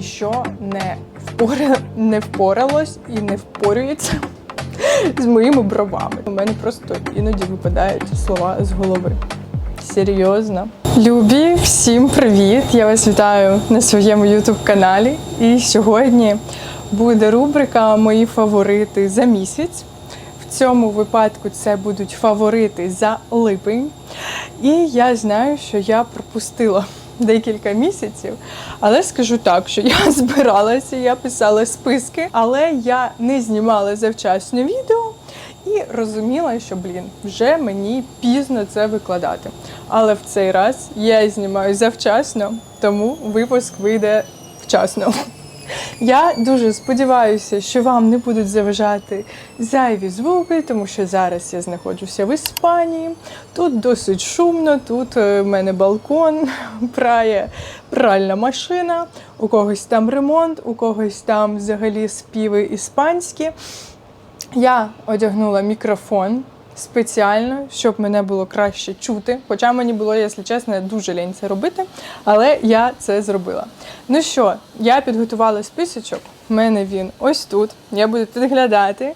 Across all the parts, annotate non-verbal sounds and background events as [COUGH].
ніщо не, впора... не впоралось і не впорюється з моїми бровами. У мене просто іноді випадають слова з голови. Серйозно. Любі, всім привіт! Я вас вітаю на своєму youtube каналі. І сьогодні буде рубрика Мої фаворити за місяць. В цьому випадку це будуть фаворити за липень. І я знаю, що я пропустила декілька місяців, але скажу так, що я [LAUGHS] збиралася, я писала списки, але я не знімала завчасно відео і розуміла, що блін, вже мені пізно це викладати. Але в цей раз я знімаю завчасно, тому випуск вийде вчасно. Я дуже сподіваюся, що вам не будуть заважати зайві звуки, тому що зараз я знаходжуся в Іспанії. Тут досить шумно, тут е, в мене балкон, [LAUGHS] прає пральна машина, у когось там ремонт, у когось там взагалі співи іспанські. Я одягнула мікрофон спеціально, щоб мене було краще чути. Хоча мені було, якщо чесно, дуже лінь це робити, але я це зробила. Ну що, я підготувала списочок. У мене він ось тут. Я буду підглядати.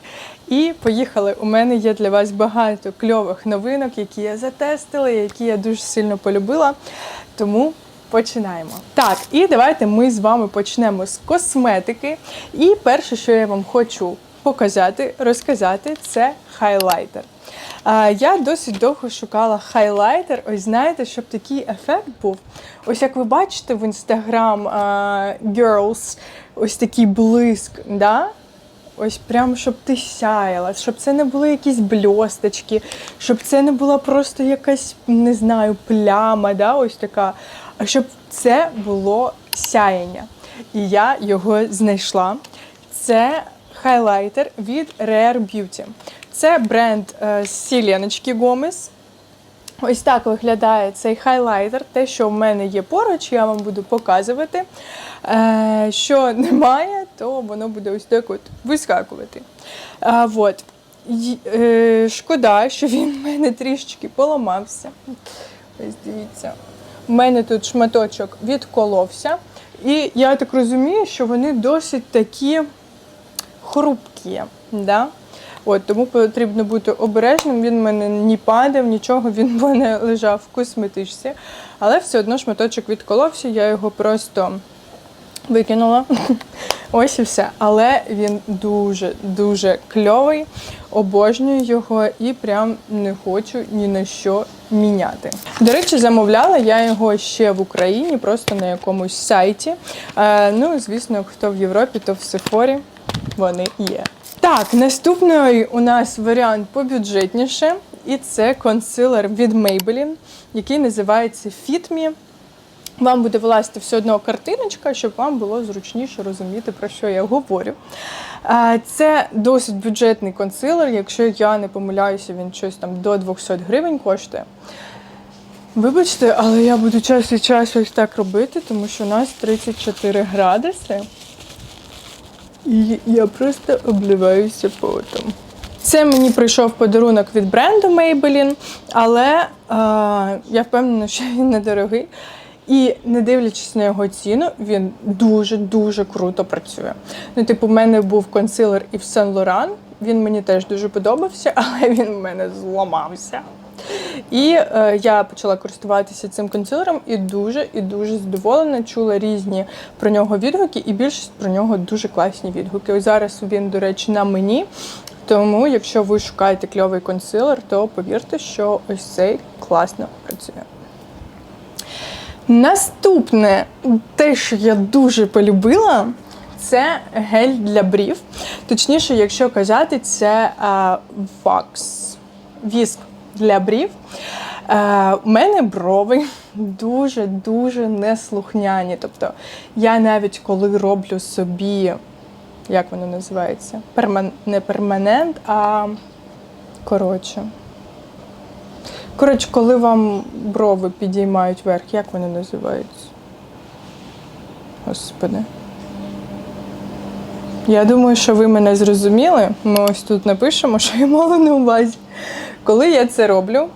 І поїхали. У мене є для вас багато кльових новинок, які я затестила, які я дуже сильно полюбила. Тому починаємо. Так, і давайте ми з вами почнемо з косметики. І перше, що я вам хочу показати, розказати, це хайлайтер. Я досить довго шукала хайлайтер. Ось знаєте, щоб такий ефект був. Ось як ви бачите в Instagram Girls, ось такий блиск. Да? Ось прям, щоб ти сяяла, щоб це не були якісь бльосточки, щоб це не була просто якась, не знаю, пляма, да, ось така, а щоб це було сяяння. І я його знайшла. Це хайлайтер від Rare Beauty. Це бренд е, з Сіленочки Гомес. Ось так виглядає цей хайлайтер. Те, що в мене є поруч, я вам буду показувати. Е, Що немає, то воно буде ось так от вискакувати. Е, Шкода, що він в мене трішечки поламався. Ось дивіться. У мене тут шматочок відколовся. І я так розумію, що вони досить такі хрупкі. Да? От, тому потрібно бути обережним. Він в мене не падав, нічого, він в мене лежав в косметичці. Але все одно шматочок відколовся, я його просто викинула. [LAUGHS] Ось і все. Але він дуже-дуже кльовий, обожнюю його і прям не хочу ні на що міняти. До речі, замовляла я його ще в Україні, просто на якомусь сайті. Е, ну, звісно, хто в Європі, то в Сефорі вони є. Так, наступний у нас варіант побюджетніше, і це консилер від Maybelline, який називається Fit Me. Вам буде власти все одно картиночка, щоб вам було зручніше розуміти, про що я говорю. Це досить бюджетний консилер. Якщо я не помиляюся, він щось там до 200 гривень коштує. Вибачте, але я буду час від часу ось так робити, тому що у нас 34 градуси. І я просто обливаюся потом. Це мені прийшов подарунок від бренду Maybelline, але е, я впевнена, що він недорогий. І не дивлячись на його ціну, він дуже-дуже круто працює. Ну, типу, в мене був консилер і в Saint Laurent, він мені теж дуже подобався, [LAUGHS] але він в мене зламався. І е, я почала користуватися цим консилером і дуже і дуже задоволена. Чула різні про нього відгуки, і більшість про нього дуже класні відгуки. Ось зараз він, до речі, на мені. Тому, якщо ви шукаєте кльовий консилер, то повірте, що ось цей класно працює. Наступне, те, що я дуже полюбила, це гель для брів. Точніше, якщо казати, це а, вакс, віск для брів. Е, у мене брови дуже-дуже неслухняні. Тобто я навіть коли роблю собі, як воно називається? Перман... Не перманент, а коротше. Коротше, коли вам брови підіймають вверх, як вони називаються? Господи. Я думаю, що ви мене зрозуміли. Ми ось тут напишемо, що я мала на увазі. Коли я це роблю,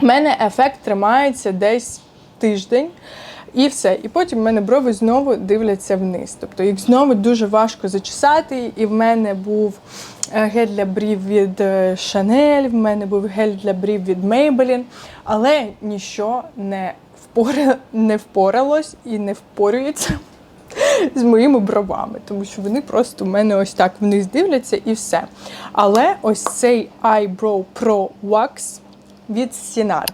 в мене ефект тримається десь тиждень. І все. І потім в мене брови знову дивляться вниз. Тобто їх знову дуже важко зачесати. І в мене був е, гель для брів від Chanel, в мене був гель для брів від Maybelline, але нічого не впоралось і не впорюється з моїми бровами, тому що вони просто в мене ось так вниз дивляться і все. Але ось цей Eyebrow Pro Wax від Sinar,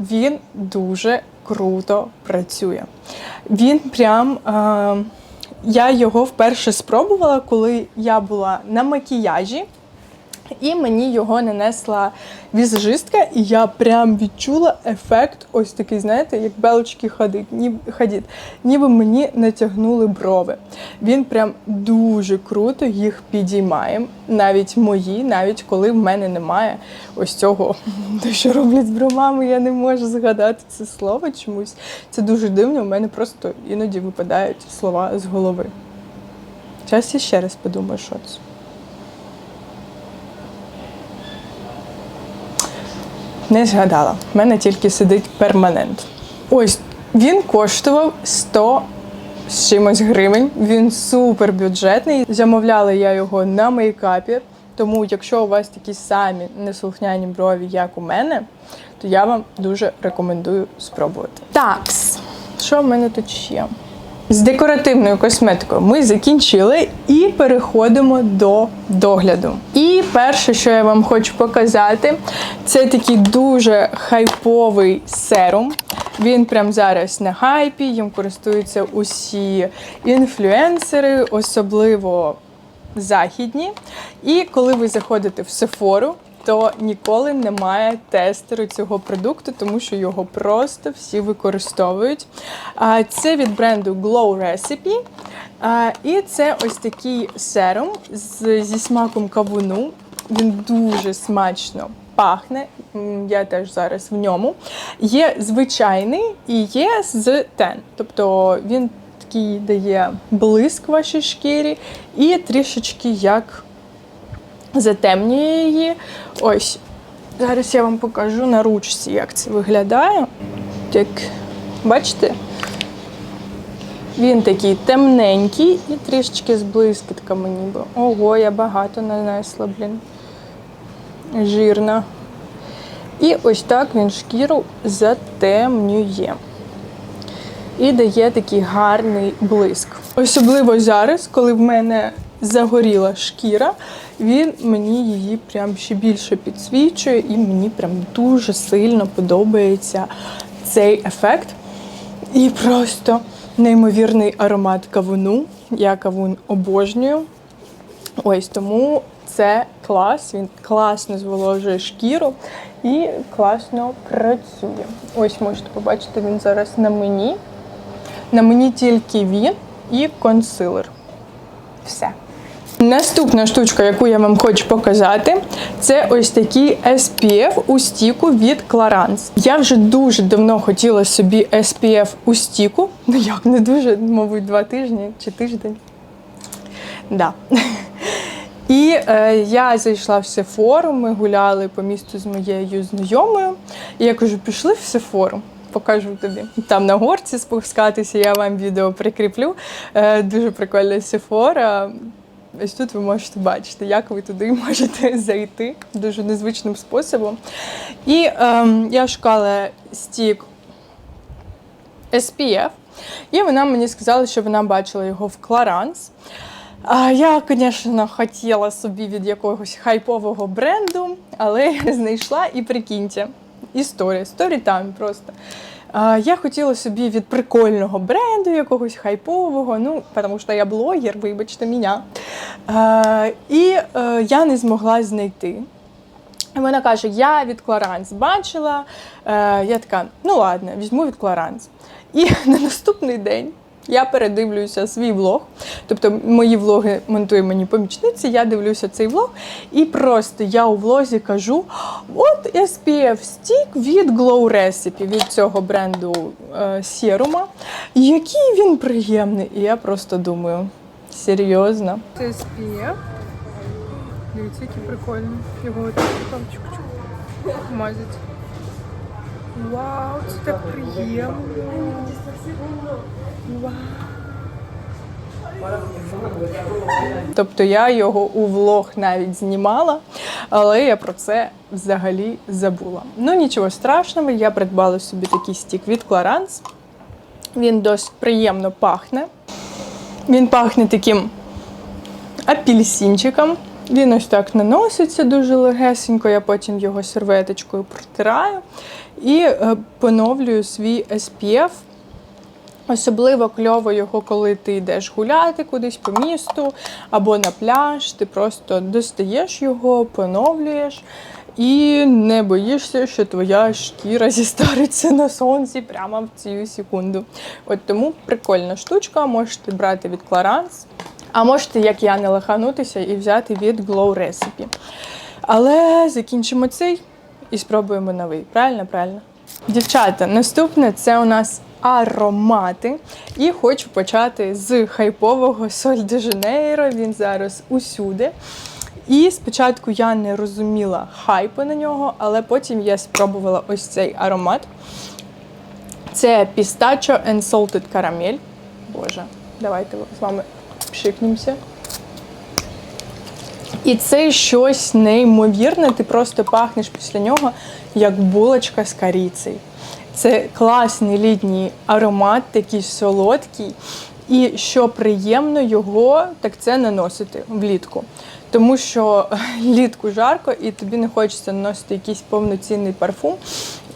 він дуже круто працює. Він прям. Е- я його вперше спробувала, коли я була на макіяжі. І мені його нанесла візажистка, і я прям відчула ефект, ось такий, знаєте, як белочки ходить, ніби, ходить, ніби мені натягнули брови. Він прям дуже круто їх підіймає, навіть мої, навіть коли в мене немає ось цього, [LAUGHS] те, що роблять з бровами, я не можу згадати це слово чомусь. Це дуже дивно, у мене просто іноді випадають слова з голови. Зараз я ще раз подумаю, що це. Не згадала. У мене тільки сидить перманент. Ось він коштував 100 з чимось гривень. Він супер бюджетний. Замовляла я його на мейкапі. Тому, якщо у вас такі самі неслухняні брові, як у мене, то я вам дуже рекомендую спробувати. Такс, що в мене тут ще? З декоративною косметикою ми закінчили і переходимо до догляду. І перше, що я вам хочу показати, це такий дуже хайповий серум. Він прямо зараз на хайпі, їм користуються усі інфлюенсери, особливо західні. І коли ви заходите в Сефору, то ніколи немає тестеру цього продукту, тому що його просто всі використовують. Це від бренду Glow Recipe. І це ось такий серум зі смаком кавуну. Він дуже смачно пахне. Я теж зараз в ньому. Є звичайний і є з тен. Тобто він такий дає блиск вашій шкірі і трішечки як затемнює її. Ось. Зараз я вам покажу на ручці, як це виглядає. Так, бачите? Він такий темненький і трішечки з блискітками ніби. Ого, я багато нанесла, блін. Жирна. І ось так він шкіру затемнює. І дає такий гарний блиск. Особливо зараз, коли в мене загоріла шкіра, він мені її прям ще більше підсвічує, і мені прям дуже сильно подобається цей ефект. І просто неймовірний аромат кавуну. Я кавун обожнюю. Ось тому це клас, він класно зволожує шкіру і класно працює. Ось можете побачити, він зараз на мені. На мені тільки він і консилер. Все. Наступна штучка, яку я вам хочу показати, це ось такий SPF у стіку від Clarins. Я вже дуже давно хотіла собі SPF у стіку. Ну як, не дуже, мабуть, два тижні чи тиждень. Да. І е, я зайшла в Сефору, ми гуляли по місту з моєю знайомою. І я кажу, пішли в Сефору. Покажу тобі. Там на горці спускатися, я вам відео прикріплю. Е, дуже прикольна Сефора. Ось тут ви можете бачити, як ви туди [LAUGHS] можете зайти дуже незвичним способом. І ем, я шукала стік SPF, і вона мені сказала, що вона бачила його в Clarins. А я, звісно, хотіла собі від якогось хайпового бренду, але [LAUGHS] знайшла і прикиньте. Історія, сторітайм просто. Я хотіла собі від прикольного бренду, якогось хайпового, ну, тому що я блогер, вибачте мене. І е, я не змогла знайти. Вона каже: я від Кларанс бачила. Е, Я така, ну ладно, візьму від Кларанс. І [LAUGHS] на наступний день я передивлюся свій влог. Тобто мої влоги монтує мені помічниці, я дивлюся цей влог, і просто я у влозі кажу: от SPF стік від Glow Recipe, від цього бренду е, Сірума. Який він приємний. І я просто думаю, серйозно. Це SPF. Дивіться, який прикольний. Його так чук-чук мазать. Вау, це так приємно. Тобто я його у влог навіть знімала, але я про це взагалі забула. Ну нічого страшного, я придбала собі такий стік від Clarins. Він досить приємно пахне. Він пахне таким апельсинчиком. Він ось так наноситься дуже легесенько, я потім його серветочкою протираю і е, поновлюю свій SPF. Особливо кльово його, коли ти йдеш гуляти кудись по місту або на пляж. Ти просто достаєш його, поновлюєш і не боїшся, що твоя шкіра зістариться на сонці прямо в цю секунду. От тому прикольна штучка, можете брати від Clarins, а можете, як я, не лаханутися і взяти від Glow Recipe. Але закінчимо цей і спробуємо новий. Правильно, правильно? Дівчата, наступне це у нас аромати. І хочу почати з хайпового Соль де Жанейро. Він зараз усюди. І спочатку я не розуміла хайпу на нього, але потім я спробувала ось цей аромат. Це Pistachio and Salted Caramel. Боже, давайте з вами пшикнемося. І це щось неймовірне, ти просто пахнеш після нього, як булочка з корицею. Це класний літній аромат, такий солодкий. І що приємно його, так це наносити влітку. Тому що [LAUGHS] літку жарко і тобі не хочеться наносити якийсь повноцінний парфум.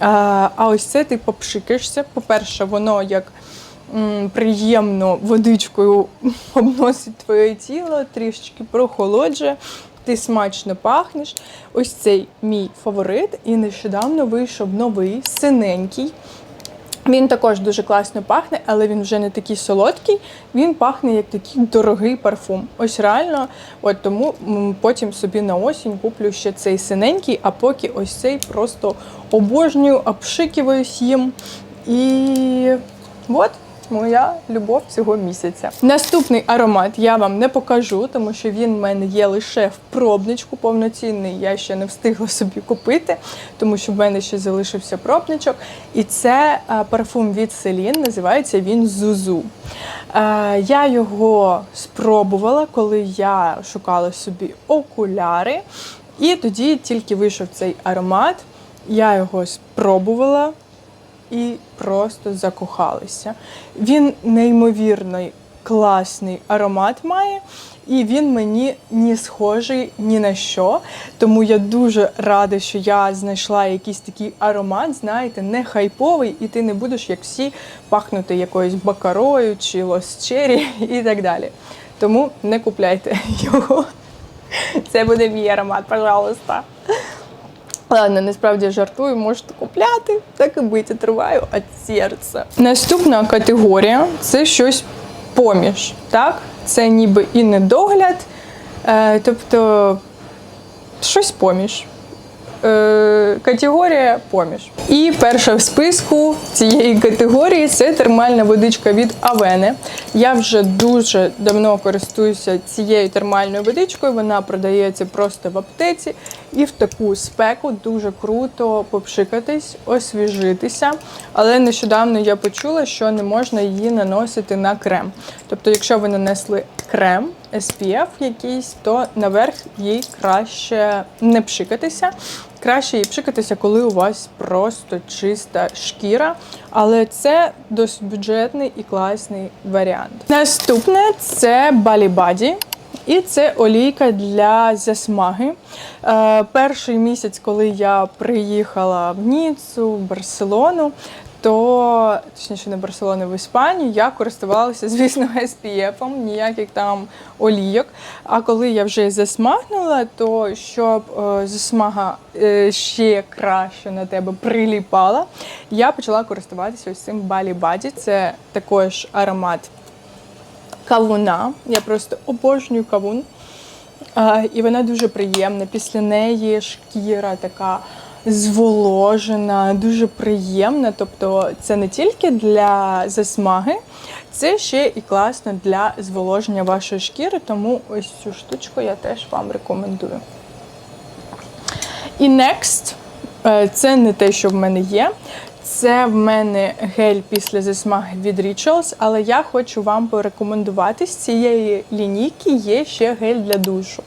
А, ось це ти попшикаєшся. По-перше, воно як приємно водичкою [LAUGHS] обносить твоє тіло, трішечки прохолоджує. Ти смачно пахнеш. Ось цей мій фаворит. І нещодавно вийшов новий, синенький. Він також дуже класно пахне, але він вже не такий солодкий. Він пахне як такий дорогий парфум. Ось реально, от тому потім собі на осінь куплю ще цей синенький, а поки ось цей просто обожнюю, обшикиваюсь їм. І от моя любов цього місяця. Наступний аромат я вам не покажу, тому що він в мене є лише в пробничку повноцінний. Я ще не встигла собі купити, тому що в мене ще залишився пробничок. І це е, парфум від Celine, називається він Зузу. Е, Я його спробувала, коли я шукала собі окуляри. І тоді тільки вийшов цей аромат. Я його спробувала і просто закохалися. Він неймовірний класний аромат має, і він мені не схожий ні на що. Тому я дуже рада, що я знайшла якийсь такий аромат, знаєте, не хайповий, і ти не будеш, як всі, пахнути якоюсь бакарою чи лосчері [LAUGHS] і так далі. Тому не купляйте [LAUGHS] його. Це буде мій аромат, пожалуйста. Ладно, насправді жартую, можете купляти, так і бить, триваю від серця. Наступна категорія це щось поміж. Так? Це ніби і недогляд, е, тобто щось поміж. Е, категорія поміж. І перша в списку цієї категорії це термальна водичка від Авени. Я вже дуже давно користуюся цією термальною водичкою. Вона продається просто в аптеці. І в таку спеку дуже круто попшикатись, освіжитися. Але нещодавно я почула, що не можна її наносити на крем. Тобто, якщо ви нанесли крем, SPF якийсь, то наверх їй краще не пшикатися. Краще їй пшикатися, коли у вас просто чиста шкіра. Але це досить бюджетний і класний варіант. Наступне це Body. І це олійка для засмаги. Е, перший місяць, коли я приїхала в Ніцу, в Барселону, то точніше не Барселони в Іспанію, я користувалася, [LAUGHS] звісно, SPF, ніяких там олійок. А коли я вже засмагнула, то щоб е, засмага е, ще краще на тебе приліпала, я почала користуватися ось цим Body. Це також аромат кавуна. Я просто обожнюю кавун. А, і вона дуже приємна. Після неї шкіра така зволожена, дуже приємна. Тобто це не тільки для засмаги, це ще і класно для зволоження вашої шкіри. Тому ось цю штучку я теж вам рекомендую. І next, е, це не те, що в мене є. Це в мене гель після засмаги від Rituals, але я хочу вам порекомендувати з цієї лінійки є ще гель для душу.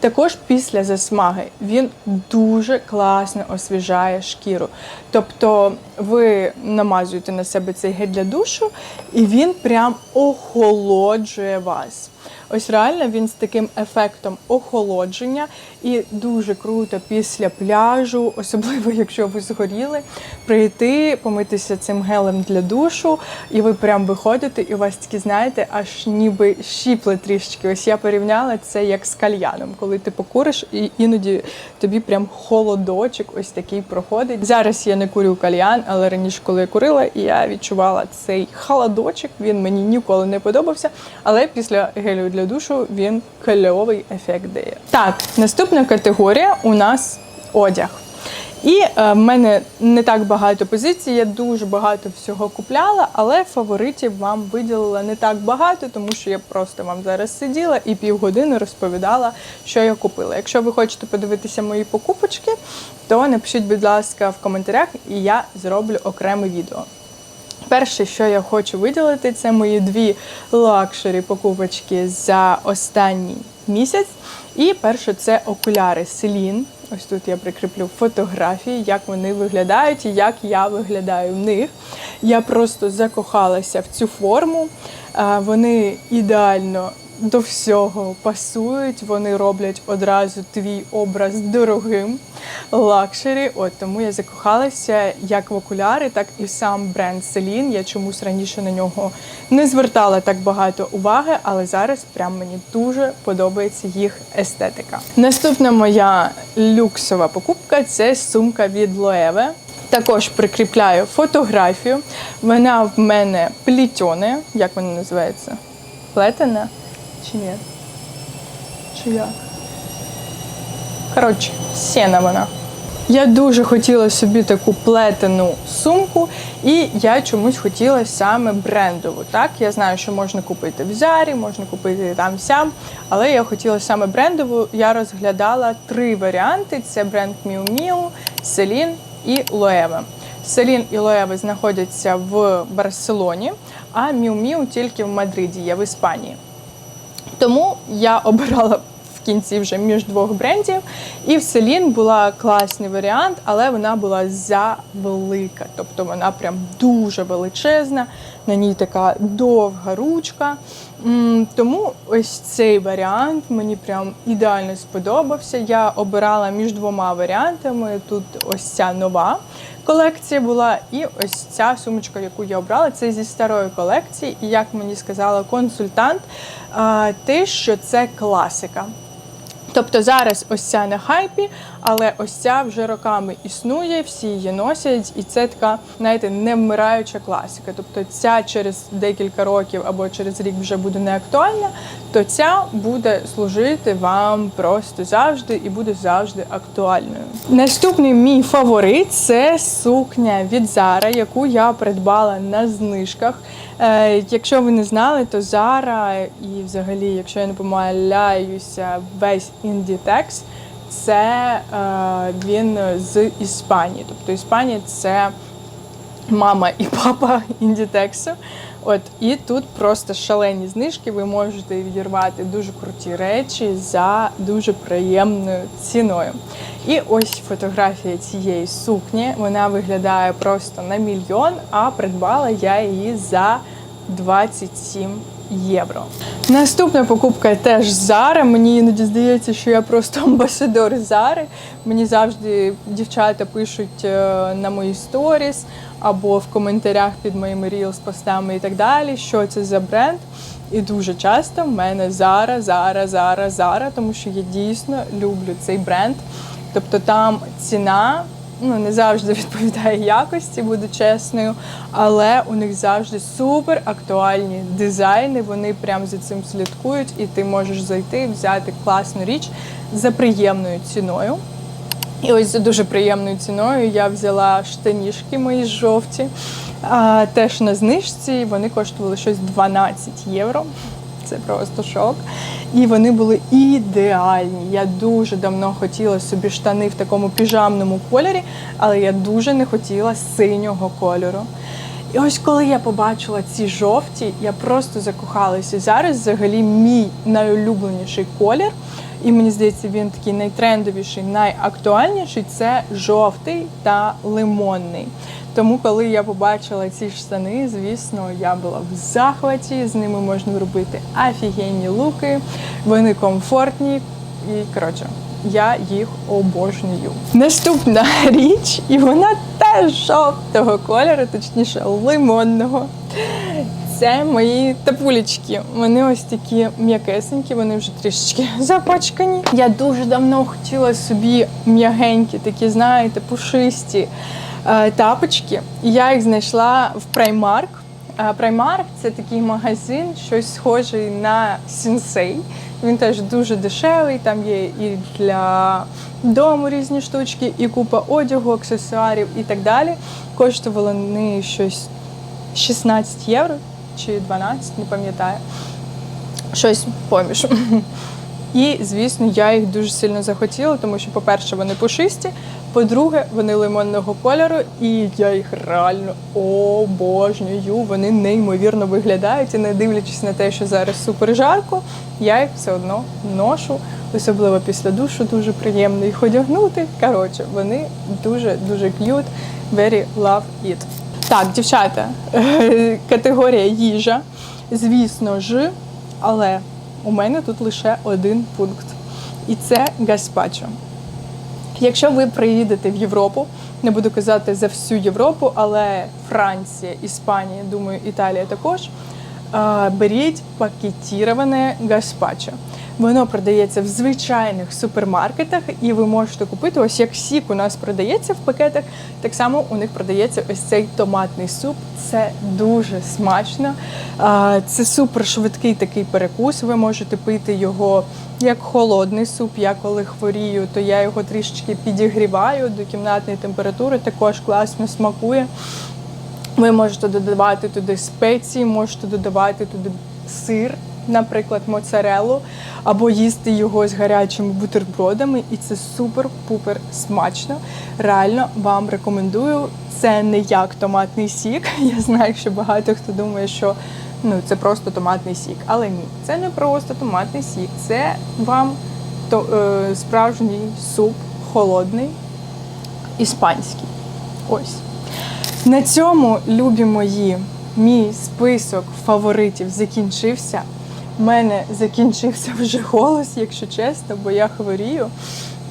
Також після засмаги він дуже класно освіжає шкіру. Тобто ви намазуєте на себе цей гель для душу, і він прям охолоджує вас. Ось реально він з таким ефектом охолодження і дуже круто після пляжу, особливо якщо ви згоріли, прийти, помитися цим гелем для душу, і ви прям виходите, і у вас такі, знаєте, аж ніби щіпли трішечки. Ось я порівняла це як з кальяном, коли ти покуриш, і іноді тобі прям холодочок ось такий проходить. Зараз я не курю кальян, але раніше, коли я курила, я відчувала цей холодочок. Він мені ніколи не подобався. Але після гелю для душу він кльовий ефект дає. Так, наступна категорія у нас одяг. І е, в мене не так багато позицій, я дуже багато всього купляла, але фаворитів вам виділила не так багато, тому що я просто вам зараз сиділа і півгодини розповідала, що я купила. Якщо ви хочете подивитися мої покупочки, то напишіть, будь ласка, в коментарях, і я зроблю окреме відео. Перше, що я хочу виділити, це мої дві лакшері покупочки за останній місяць. І перше це окуляри Селін. Ось тут я прикріплю фотографії, як вони виглядають і як я виглядаю в них. Я просто закохалася в цю форму. Вони ідеально до всього пасують, вони роблять одразу твій образ дорогим лакшері. От тому я закохалася як в окуляри, так і в сам бренд Celine. Я чомусь раніше на нього не звертала так багато уваги, але зараз прям мені дуже подобається їх естетика. Наступна моя люксова покупка це сумка від Loewe. Також прикріпляю фотографію. Вона в мене плітьоне, як вона називається? Плетена чи ні? Чи як? Коротше, сіна вона. Я дуже хотіла собі таку плетену сумку, і я чомусь хотіла саме брендову. Так, я знаю, що можна купити в Зарі, можна купити там сям, але я хотіла саме брендову. Я розглядала три варіанти: це бренд Miu Miu, Celine і Loewe. Селін і Loewe знаходяться в Барселоні, а Miu тільки в Мадриді, є в Іспанії. Тому я обирала в кінці вже між двох брендів. І в Селін була класний варіант, але вона була завелика. Тобто вона прям дуже величезна, на ній така довга ручка. Тому ось цей варіант мені прям ідеально сподобався. Я обирала між двома варіантами. Тут ось ця нова колекція була, і ось ця сумочка, яку я обрала, це зі старої колекції. І як мені сказала консультант, ти що це класика. Тобто зараз ось ця на хайпі, але ось ця вже роками існує, всі її носять, і це така, знаєте, невмираюча класика. Тобто ця через декілька років або через рік вже буде не актуальна, то ця буде служити вам просто завжди і буде завжди актуальною. Наступний мій фаворит це сукня від Zara, яку я придбала на знижках. Е, якщо ви не знали, то Zara і взагалі, якщо я не помиляюся, весь Inditex це е, він з Іспанії. Тобто Іспанія це мама і папа Inditex. От і тут просто шалені знижки. Ви можете відірвати дуже круті речі за дуже приємною ціною. І ось фотографія цієї сукні. Вона виглядає просто на мільйон, а придбала я її за 27 євро. Наступна покупка теж Zara. Мені іноді здається, що я просто [LAUGHS] амбасадор Зари. Мені завжди дівчата пишуть е, на мої сторіс або в коментарях під моїми рілс, постами і так далі, що це за бренд. І дуже часто в мене Zara, Zara, Zara, Zara, тому що я дійсно люблю цей бренд. Тобто там ціна ну, не завжди відповідає якості, буду чесною, але у них завжди супер актуальні дизайни. Вони прям за цим слідкують, і ти можеш зайти, взяти класну річ за приємною ціною. І ось за дуже приємною ціною я взяла штанішки мої жовті, а, теж на знижці. Вони коштували щось 12 євро. Це просто шок. І вони були ідеальні. Я дуже давно хотіла собі штани в такому піжамному кольорі, але я дуже не хотіла синього кольору. І ось коли я побачила ці жовті, я просто закохалася. Зараз взагалі мій найулюбленіший колір. І мені здається, він такий найтрендовіший, найактуальніший це жовтий та лимонний. Тому, коли я побачила ці штани, звісно, я була в захваті. З ними можна робити офігенні луки, вони комфортні і коротше. Я їх обожнюю. Наступна [LAUGHS] річ, і вона теж жовтого кольору, точніше лимонного. Це мої тапулечки. Вони ось такі м'якесенькі, вони вже трішечки [LAUGHS] запачкані. Я дуже давно хотіла собі м'ягенькі, такі, знаєте, пушисті е, тапочки. Я їх знайшла в Primark. Е, Primark – це такий магазин, щось схожий на Сінсей. Він теж дуже дешевий, там є і для дому різні штучки, і купа одягу, аксесуарів і так далі. Коштували вони щось 16 євро чи 12, не пам'ятаю. Щось поміж. І, звісно, я їх дуже сильно захотіла, тому що, по-перше, вони пушисті, по-друге, вони лимонного кольору, і я їх реально обожнюю. Вони неймовірно виглядають. І не дивлячись на те, що зараз супер жарко, я їх все одно ношу, особливо після душу, дуже приємно їх одягнути. Коротше, вони дуже-дуже cute, very love it. Так, дівчата, [LAUGHS] категорія їжа. Звісно ж, але у мене тут лише один пункт. І це гаспачо. Якщо ви приїдете в Європу, не буду казати за всю Європу, але Франція, Іспанія, думаю, Італія також. Беріть пакетіроване гаспачо. Воно продається в звичайних супермаркетах, і ви можете купити, ось як сік у нас продається в пакетах, так само у них продається ось цей томатний суп. Це дуже смачно. Це супер швидкий такий перекус. Ви можете пити його як холодний суп. Я коли хворію, то я його трішечки підігріваю до кімнатної температури. Також класно смакує. Ви можете додавати туди спеції, можете додавати туди сир, наприклад, моцарелу, або їсти його з гарячими бутербродами, і це супер-пупер смачно. Реально вам рекомендую. Це не як томатний сік. [LAUGHS] Я знаю, що багато хто думає, що ну, це просто томатний сік. Але ні, це не просто томатний сік, це вам то, е, справжній суп холодний, іспанський. Ось. На цьому, любі мої, мій список фаворитів закінчився. У мене закінчився вже голос, якщо чесно, бо я хворію.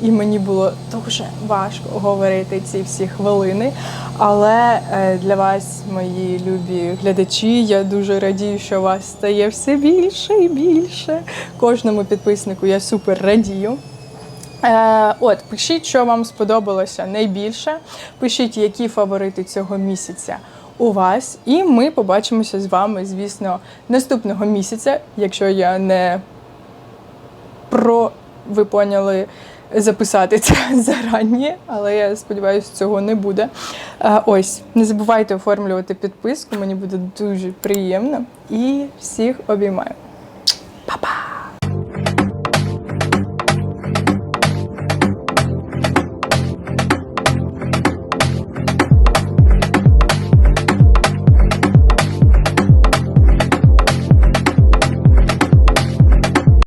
І мені було дуже важко говорити ці всі хвилини. Але е, для вас, мої любі глядачі, я дуже радію, що вас стає все більше і більше. Кожному підписнику я супер радію. Е, от, пишіть, що вам сподобалося найбільше. Пишіть, які фаворити цього місяця у вас. І ми побачимося з вами, звісно, наступного місяця, якщо я не про ви поняли записати це [LAUGHS] зарані, але я сподіваюся, цього не буде. Е, ось, не забувайте оформлювати підписку, мені буде дуже приємно. І всіх обіймаю.